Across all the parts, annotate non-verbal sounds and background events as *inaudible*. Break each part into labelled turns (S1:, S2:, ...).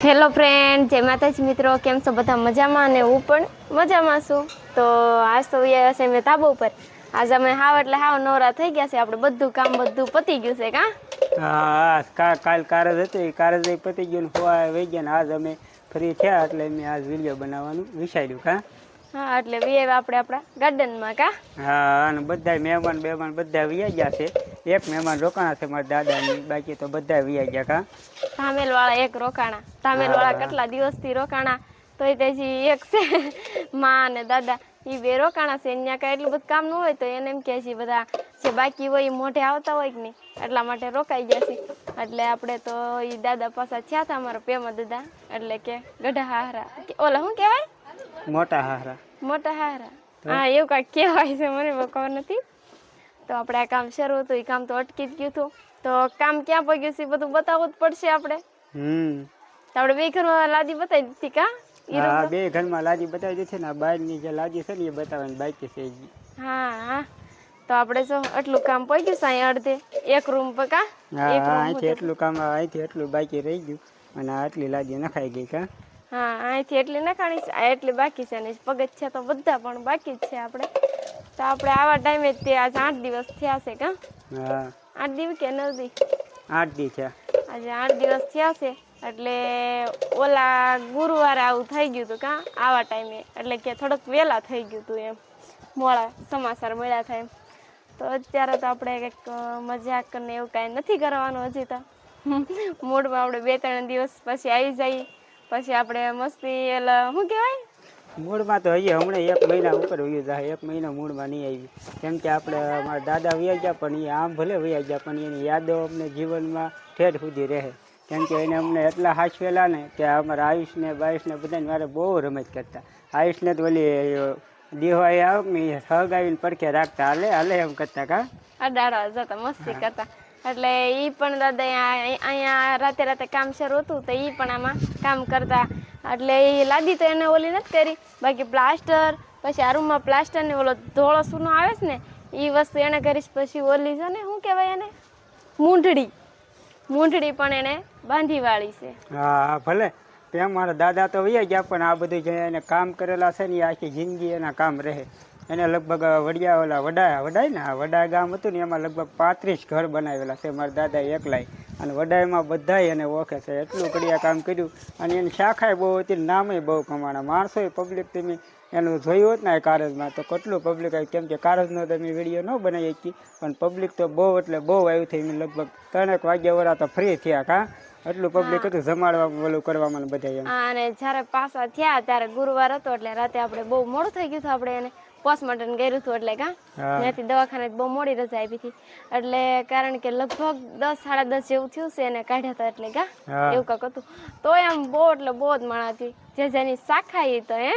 S1: Hello friend જય માતાજી મિત્રો. કેમ છો બધા મજામાં? અને હું પણ મજામાં છું. તો આજ તો વ્યા છે મેં તાબો ઉપર. આજે અમે હાવ એટલે હાવ નવરા થઈ ગયા છે. આપણે બધું કામ બધું પતી ગયું છે કા?
S2: હા કા કાલ કારજ હતી. કારજ પતી ગયું ને હોવા વહી ગયા ને આજ અમે ફ્રી થયા એટલે મેં આજ વીડિયો બનાવવાનું વિચાર્યું કા?
S1: હા એટલે વીએ આપણે આપણા ગાર્ડનમાં કા?
S2: હા અને બધા મહેમાન બેમાન બધા વ્યા ગયા છે. એક મહેમાન રોકાણા છે મારા દાદાની બાકી તો બધા વિયા ગયા કા?
S1: ધામેલ વાળા એક રોકાણા. ધામેલ વાળા કેટલા દિવસથી રોકાણા? તો તે હજી એક છે. માં અને દાદા એ બે રોકાણા છે. અહીંયા કાંઈ એટલું બધું કામ ન હોય તો એને એમ કહે છે બધા જે બાકી હોય એ મોઢે આવતા હોય કે નહીં? એટલા માટે રોકાઈ ગયા છે. એટલે આપણે તો એ દાદા પાછા થયા હતા અમારા પેમા દાદા. એટલે કે ગઢા હારા ઓલા શું કહેવાય?
S2: મોટા હારા
S1: મોટા હારા હા એવું કાંઈક કહેવાય છે મને ખબર નથી. તો આપણે આ કામ શરૂ હતું એ કામ તો અટકી જ ગયું હતું. તો કામ ક્યાં પગ્યું છે બધું બતાવવું જ પડશે આપણે.
S2: હમ.
S1: તો આપણે બે ઘરમાં લાદી બતાવી દીધી કા
S2: હા બે ઘરમાં લાદી બતાવી દીધી ને બહારની જે લાદી છે ને એ બતાવવાની બાકી છે
S1: હા હા. તો આપણે જો આટલું કામ પગ્યું છે અહીં અડધે એક રૂમ પર કા?
S2: હા અહીંથી એટલું કામ અહીંથી એટલું બાકી રહી ગયું અને આટલી લાદી નખાઈ ગઈ કા.
S1: હા અહીંથી એટલી નખાણી છે એટલી બાકી છે ને પગથ છે તો બધા પણ બાકી જ છે આપણે. તો આપણે આવા ટાઈમે તે આજ આઠ દિવસ થયા છે કા?
S2: હા.
S1: આઠ દિવસ કે નવ દી
S2: આઠ દી છે
S1: આજે આઠ દિવસ થયા છે એટલે ઓલા ગુરુવારે આવું થઈ ગયું હતું કા આવા ટાઈમે એટલે કે થોડોક વહેલા થઈ ગયું હતું એમ. મોડા સમાચાર મળ્યા થાય એમ. તો અત્યારે તો આપણે કંઈક મજાક ને એવું કાંઈ નથી કરવાનું હજી તો. મૂડમાં આપણે બે ત્રણ દિવસ પછી આવી જઈએ. પછી આપણે મસ્તી એટલે શું કહેવાય?
S2: મૂળમાં તો હજી હમણાં એક મહિના ઉપર વયું જાય, એક મહિના મૂળમાં નહીં આવી. કેમ કે આપણે મારા દાદા વયા ગયા, પણ એ આમ ભલે વયા ગયા, પણ એની યાદો અમને જીવનમાં ઠેર સુધી રહે. કેમ કે એને અમને એટલા હાચવેલા ને કે અમારા આયુષને બાયુષને બધાને મારે બહુ રમત કરતા. આયુષને તો ઓલી દિવાળી આવે ને પડખે રાખતા. હાલે હાલે એમ કરતા કા?
S1: અડાડવા જતા મસ્તી કરતા. એટલે એ પણ દાદા અહીંયા રાતે રાતે કામ શરૂ હતું તો એ પણ આમાં કામ કરતા. એટલે એ લાદી તો એને ઓલી નથી કરી. બાકી પ્લાસ્ટર, પછી આ રૂમમાં પ્લાસ્ટર ને ઓલો ધોળો સૂનો આવે છે ને એ વસ્તુ એને કરીશ, પછી ઓલી છે ને, શું કહેવાય એને? મૂંઢડી. મૂંઢડી પણ એને બાંધી વાળી છે.
S2: હા, ભલે. તેમ મારા દાદા તો વયા ગયા, પણ આ બધું જે એને કામ કરેલા છે ને એ આખી જિંદગી એના કામ રહે. એને લગભગ વડિયા ઓલા વડા વડાય ને આ વડા ગામ હતું ને એમાં લગભગ પાંત્રીસ ઘર બનાવેલા છે. મારા દાદા એકલાય. અને વડાયમાં બધાય એને ઓળખે છે. એટલું કડિયા કામ કર્યું. અને એની શાખાએ બહુ હતી નામે બહુ કમાણા માણસો પબ્લિક તમે એનું જોયું હોત ને કારજમાં તો કેટલું પબ્લિક આવ્યું? કેમ કે કારજનો તમે વીડિયો ન બનાવી શકી પણ પબ્લિક તો બહુ એટલે બહુ આવ્યું થઈ મેં લગભગ ત્રણેક વાગ્યા વરા તો ફ્રી થયા કા? એટલું પબ્લિક હતું જમાડવા ઓલું કરવામાં બધા
S1: અને જ્યારે પાછા થયા ત્યારે ગુરુવાર હતો એટલે રાતે આપણે બહુ મોડું થઈ ગયું હતું આપણે એને. પોસ્ટમોર્ટમ કર્યું હતું એટલે કાં ત્યાંથી દવાખાને બહુ મોડી રજા આપી હતી. એટલે કારણ કે લગભગ દસ સાડા દસ જેવું થયું છે એને કાઢ્યા હતા એટલે કા એવું કાંક હતું. તો એમ બહુ એટલે બહુ જ માણા હતી. જે જેની શાખા એ તો હે?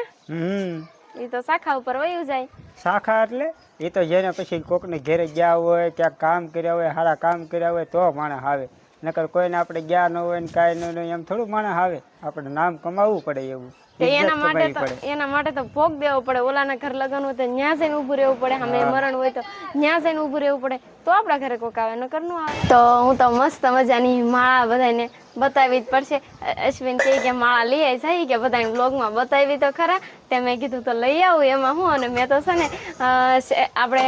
S1: એ તો શાખા ઉપર વયું જાય.
S2: શાખા એટલે? એ તો જેને પછી કોકને ઘેરે ગયા હોય ક્યાંક કામ કર્યા હોય સારા કામ કર્યા હોય તો માણસ આવે. નકર કોઈને આપણે ગયા ન હોય ને કાંઈ ન હોય એમ થોડું માણસ આવે. આપણે નામ કમાવવું પડે એવું.
S1: એના માટે તો એના માટે તો ભોગ દેવો પડે. ઓલાના ઘર લગ્ન હોય તો ન્યા જઈને ઊભું રહેવું પડે. સામે મરણ હોય તો ન્યા જઈને ઊભું રહેવું પડે. તો આપણા ઘરે કોક આવે નકરનું આવે. તો હું તો મસ્ત મજાની માળા બધાને બતાવી જ પડશે. અશ્વિન કહે કે માળા લઈ આવી જાય કે, બધાને બ્લોગમાં બતાવી તો ખરા. તે મેં કીધું, તો લઈ આવું. એમાં હું અને મેં તો છે ને આપણે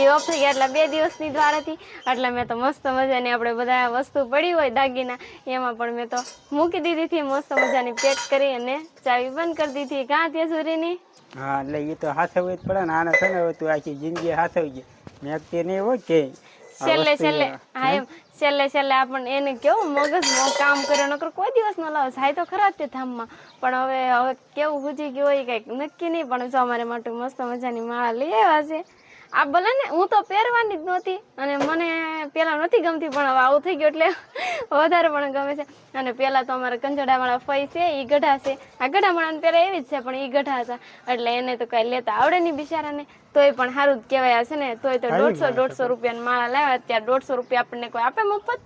S1: એ ઓફ થઈ ગયા એટલે બે દિવસની દ્વારાથી એટલે મેં તો મસ્ત મજાની આપણે બધા વસ્તુ પડી હોય દાગીના, એમાં પણ મેં તો મૂકી દીધી હતી, મસ્ત મજાની પેક કરી અને ચાવી બંધ કરી દીધી. કાં ત્યાં સુરીની?
S2: હા, એટલે એ તો હાથવવું જ પડે ને, આને છે ને તું આખી જિંદગી હાથવજે મેં તે નહીં હોય કે
S1: છેલ્લે છેલ્લે હા એમ. છેલ્લે છેલ્લે આપણને એને કેવું મગજમાં કામ કર્યો નકર કોઈ દિવસ ન લાવે. જાય તો ખરા જ તે ધામમાં. પણ હવે હવે કેવું હુજી ગયું હોય કંઈક નક્કી નહીં પણ જો અમારે માટે મસ્ત મજાની માળા લઈ આવ્યા છે. આ ભલે ને હું તો પહેરવાની જ નહોતી અને મને પહેલાં નથી ગમતી પણ હવે આવું થઈ ગયું એટલે વધારે પણ ગમે છે. અને પહેલાં તો અમારા કંજડાવાળા ફઈ છે એ ગઢા છે. આ ગઢાવાળાને પહેલાં એવી જ છે પણ એ ગઢા હતા. એટલે એને તો કાંઈ લેતા આવડે નહીં બિચારાને. તોય પણ સારું જ કહેવાય આ છે ને તોય તો દોઢસો દોઢસો રૂપિયાની માળા લાવ્યા અત્યારે દોઢસો રૂપિયા આપણને કોઈ આપે મફત?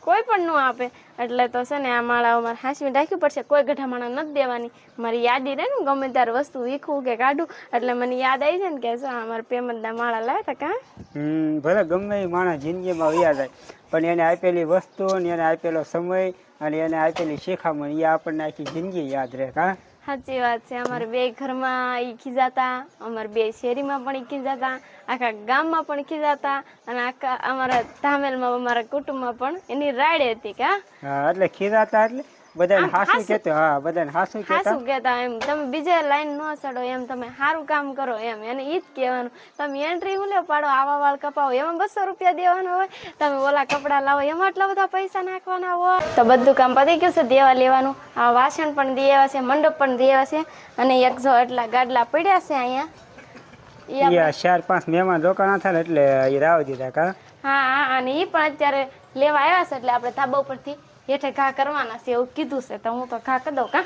S1: કોઈ પણ ન આપે. એટલે તો છે ને આ માળાઓ મારે હાંસવી રાખવી પડશે કોઈ ગઢા માળા નથી દેવાની. મારી યાદી રહે ને ગમે ત્યારે વસ્તુ વીખવું કે કાઢું એટલે મને યાદ આવી જાય ને કે શું મારા પેમેન્ટના માળા લાવ્યા હતા કાં?
S2: હમ ભલે ગમે એ માણસ જિંદગીમાં યાદ આવે પણ એને આપેલી વસ્તુ અને એને આપેલો સમય અને એને આપેલી શિખામણ એ આપણને આખી જિંદગી યાદ રહે કા?
S1: સાચી વાત છે. અમારે બે ઘરમાં એ ખીજાતા, અમારે બે શેરીમાં પણ ઈ ખીજાતા, આખા ગામમાં પણ ખીજાતા અને આખા અમારા ધામેલમાં, અમારા કુટુંબમાં પણ એની રાડ હતી કે
S2: હા, એટલે ખીજાતા એટલે? બધાને હાસું. કહેતો હા બધાને હાસું કહેતા.
S1: હાસું કહેતા એમ. તમે બીજે લાઈન ન ચડો એમ તમે સારું કામ કરો એમ. એને ઈ જ કહેવાનું. તમે એન્ટ્રી ઉલે પાડો આવા વાળ કપાવો. એમાં બસો રૂપિયા દેવાના હોય તમે ઓલા કપડાં લાવો. એમાં આટલા બધા પૈસા નાખવાના હોય. તો બધું કામ પતી ગયું છે દેવા લેવાનું. આ વાસણ પણ દેવા છે મંડપ પણ દેવા છે. અને એક જો એટલા ગાડલા પડ્યા છે અહીંયા.
S2: ચાર પાંચ મહેમાન રોકાણા થાય એટલે એ રાવ દીધા કા.
S1: હા હા અને એ પણ અત્યારે લેવા આવ્યા છે એટલે આપણે ધાબા ઉપરથી હેઠે ઘા કરવાના છે એવું કીધું છે તો હું તો ઘા કરી દઉં કા?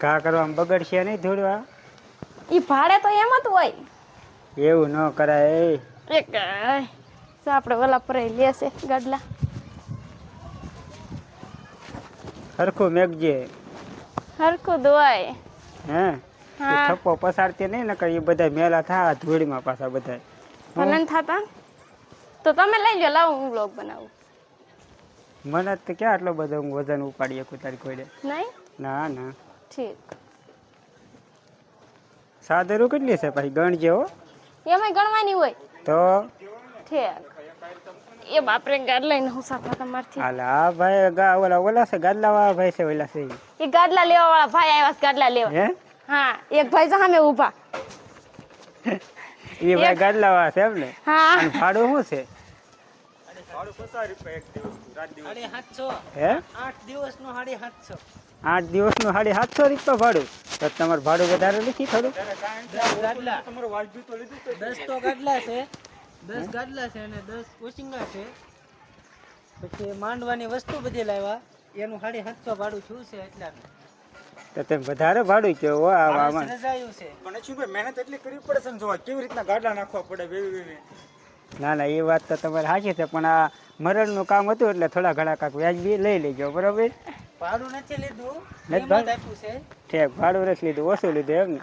S2: ઘા કરવામાં બગડશે નહીં ધોડવા
S1: એ ભાડે તો એમ જ હોય.
S2: એવું ન કરાય
S1: એક આપણે ઓલા પર લેશે ગાડલા.
S2: હરખું મેઘજે
S1: હરખું દોય
S2: હા? થપ્પો પસારતી નહીં નકર એ બધા મેલા થા ધૂળીમાં પાછા બધા
S1: ભલન થતા. તો તમે લઈ લો લાવો હું બ્લોગ બનાવું.
S2: મને તો ક્યાં આટલો બધો હું વજન ઉપાડી શકું તારી કોઈને
S1: નહીં?
S2: ના ના.
S1: ઠીક.
S2: સાદરું કેટલી છે પછી ગણ જેવો?
S1: એમાં ગણવાની હોય.
S2: તો?
S1: ઠીક. એ બાપરે ગાડ લઈને હું સાથે તમારથી
S2: હાલ આ ભાઈ ગા ઓલા ઓલા છે? ગાદલા વાળા ભાઈ છે ઓલા છે
S1: એ ગાડલા લેવા વાળા ભાઈ આવ્યા છે ગાડલા લેવા.
S2: હે?
S1: હા એક ભાઈ સામે ઊભા. *laughs*
S2: એ ભાઈ ગાદલા વાળા છે એમ ને
S1: હા
S2: ભાડું શું છે? હે?
S3: આઠ દિવસનું સાડી સાતસો
S2: આઠ દિવસનું સાડી સાતસો રૂપિયા ભાડું. તો તમારું ભાડું વધારે લખી થોડું?
S3: દસ તો ગાડલા છે. દસ ગાડલા છે અને દસ ઓચિંગા છે. પછી માંડવાની વસ્તુ બધી લાવ્યા. એનું સાડી સાતસો ભાડું થયું છે એટલા
S2: તો તમે વધારે ભાડું કેવું હો આમાં.
S3: રજાયું છે.
S4: પણ શું ભાઈ મહેનત એટલી કરવી પડે છે ને જોવા કેવી રીતના ગાડલા નાખવા પડે વેવી વેવી.
S2: ના ના એ વાત તો તમારે સાચી છે પણ આ મરણનું કામ હતું એટલે થોડા ઘણા કાંક વ્યાજબી લઈ લેજો બરોબર?
S3: ભાડું નથી લીધું
S2: ઠેક ભાડું નથી લીધું ઓછું લીધું એમ ને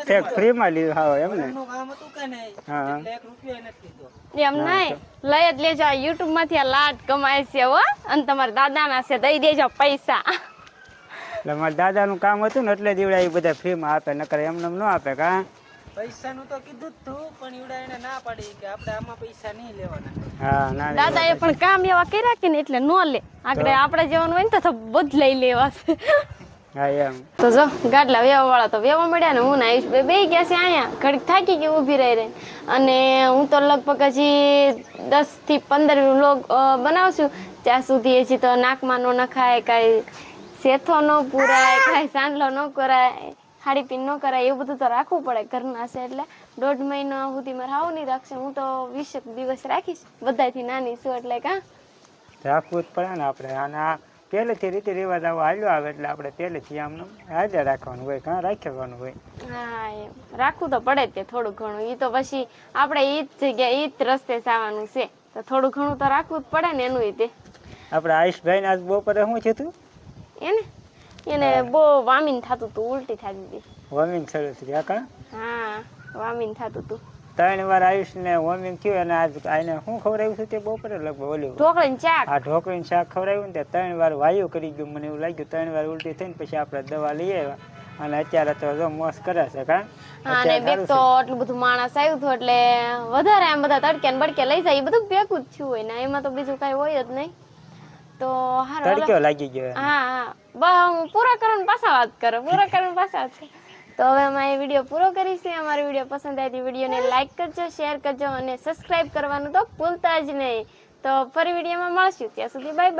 S2: ઠેક ફ્રીમાં લીધું હા એમ ને
S3: કામ હતું
S2: હા.
S3: એટલે એક રૂપિયો નથી લીધો.
S1: એમ નહીં લઈ જ લેજો આ યુટ્યુબમાંથી આ લાટ કમાય છે હો. અને તમારા દાદાના છે દઈ દેજો પૈસા.
S2: એટલે મારા દાદાનું કામ હતું ને એટલે દીવડા એ બધા ફ્રીમાં આપે નકર એમને ન આપે કા?
S3: પૈસાનું તો કીધું તું પણ ઈવડા ના પાડી કે આપણે આમાં પૈસા નહીં લેવાના.
S2: હા ના ના
S1: દાદા એ પણ કામ એવા કર્યા કે ને એટલે નો લે. આગળ આપણે જવાનું હોય ને તો બદલાઈ બધું લેવા
S2: હા એમ.
S1: તો જો ગાડલા વેવા વાળા તો વેવા મળ્યા ને હું ને આયુષ બે ગયા છે અહીંયા. ઘડીક થાકી ગઈ ઊભી રહી રહી અને હું તો લગભગ હજી દસથી પંદર વ્લોગ બનાવશું. ત્યાં સુધી હજી તો નાકમાં નો નખાય કાંઈ શેથો ન પૂરાય કાંઈ સાંડલો ન કરાય. હાડી પીન ન કરાય એવું બધું તો રાખવું પડે ઘરના છે એટલે. દોઢ મહિના સુધી મારે હાવ નહીં રાખશે. હું તો વીસેક દિવસ રાખીશ. બધાથી નાની છું એટલે કાં
S2: રાખવું જ પડે ને આપણે. અને આ પહેલેથી રીતિ રિવાજ આવો હાલ્યો આવે એટલે આપણે પહેલેથી આમ હાજર રાખવાનું હોય કાં રાખવાનું હોય.
S1: હા એમ. રાખવું તો પડે તે થોડું ઘણું. એ તો પછી આપણે એ જ જગ્યાએ ઈ જ રસ્તે જવાનું છે. તો થોડું ઘણું તો રાખવું જ પડે ને એનું તે.
S2: આપણે આયુષભાઈને આજ બપોરે શું છે તું?
S1: એને? એને બહુ વામિન થતું હતું ઉલટી થતી હતી
S2: વોમિંગ શરૂ થઈ ગયા કાં?
S1: હા વામિન થતું હતું
S2: ત્રણ વાર આયુષને વોમિંગ થયું અને આજ આને શું ખવડાવ્યું છે તે બપોરે લગભગ ઓલું
S1: ઢોકળી શાક.
S2: આ ઢોકળી શાક ખવડાવ્યું ને ત્રણ વાર વાયુ કરી ગયું મને એવું લાગ્યું ત્રણ વાર ઉલટી થઈને પછી આપણે દવા લઈ આવ્યા. અને અત્યારે તો જો મોસ કરે છે કાં?
S1: અને બેગ તો આટલું બધું માણસ આવ્યું હતું એટલે વધારે આમ બધા તડકે ને બડકે લઈ જાય એ બધું ભેગું જ થયું હોય ને એમાં તો બીજું કઈ હોય જ નહીં. તો હારું.
S2: તડક્યો લાગી ગયો?
S1: હા હા. બસ હું પૂરા કરું પાછા વાત કરો પૂરા કરું પાછા વાત કરો. તો હવે અમે એ વીડિયો પૂરો કરીશું. અમારો વીડિયો પસંદ આવે વિડીયોને લાઈક કરજો શેર કરજો અને સબસ્ક્રાઇબ કરવાનું તો ભૂલતા જ નહીં. તો ફરી વિડીયોમાં મળશું. ત્યાં સુધી બાય બાય